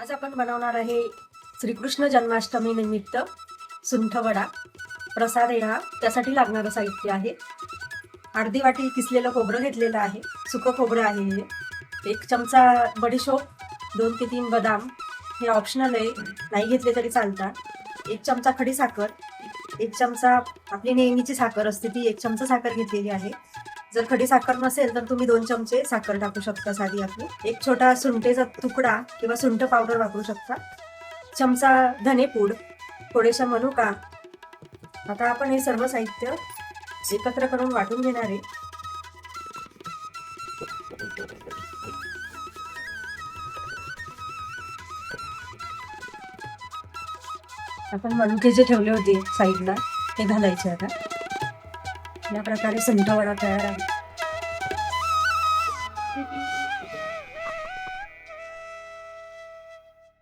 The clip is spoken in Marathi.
आज आपण बनवणार आहे श्रीकृष्ण जन्माष्टमी निमित्त सुंठवडा प्रसाद येणा त्यासाठी लागणारं साहित्य आहे. अर्धी वाटी किसलेलं खोबरं घेतलेलं आहे. सुकं खोबरं आहे हे. एक चमचा बडीशोप दोन ते तीन बदाम हे ऑप्शनल आहे. नाही घेतले तरी चालतात. एक चमचा खडी साखर एक चमचा आपली नेहमीची साखर असते ती एक चमचा साखर घेतलेली आहे. जर खडी साखर नसेल तर तुम्ही दोन चमचे साखर टाकू शकता साधी आपली एक छोटा सुंठेचा तुकडा किंवा सुंठ पावडर वापरू शकता. चमचा धनेपूड थोडेशा मनुका. आता आपण हे सर्व साहित्य एकत्र करून वाटून घेणार आहे. आपण मनुके जे ठेवले होते साईडला ते घालायचे आता. या प्रकारे सुंठा वडा तयार आहे.